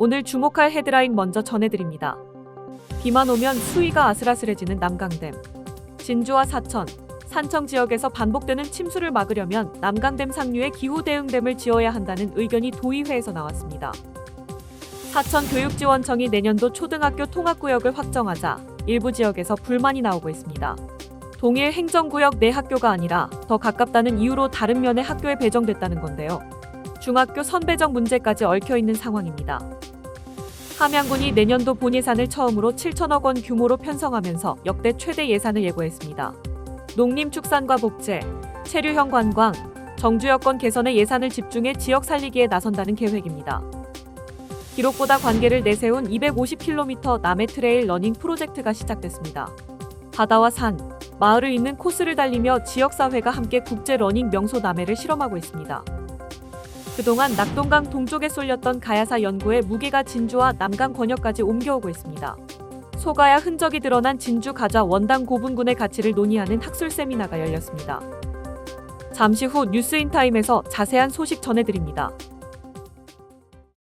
오늘 주목할 헤드라인 먼저 전해드립니다. 비만 오면 수위가 아슬아슬해지는 남강댐. 진주와 사천, 산청 지역에서 반복되는 침수를 막으려면 남강댐 상류에 기후 대응댐을 지어야 한다는 의견이 도의회에서 나왔습니다. 사천 교육지원청이 내년도 초등학교 통합구역을 확정하자 일부 지역에서 불만이 나오고 있습니다. 동일 행정구역 내 학교가 아니라 더 가깝다는 이유로 다른 면의 학교에 배정됐다는 건데요. 중학교 선배정 문제까지 얽혀 있는 상황입니다. 함양군이 내년도 본 예산을 처음으로 7천억 원 규모로 편성하면서 역대 최대 예산을 예고했습니다. 농림축산과 복제, 체류형 관광, 정주 여건 개선에 예산을 집중해 지역 살리기에 나선다는 계획입니다. 기록보다 관계를 내세운 250km 남해 트레일 러닝 프로젝트가 시작됐습니다. 바다와 산, 마을을 잇는 코스를 달리며 지역사회가 함께 국제 러닝 명소 남해를 실험하고 있습니다. 그동안 낙동강 동쪽에 쏠렸던 가야사 연구의 무게가 진주와 남강 권역까지 옮겨오고 있습니다. 소가야 흔적이 드러난 진주 가자 원당 고분군의 가치를 논의하는 학술 세미나가 열렸습니다. 잠시 후 뉴스인타임에서 자세한 소식 전해드립니다.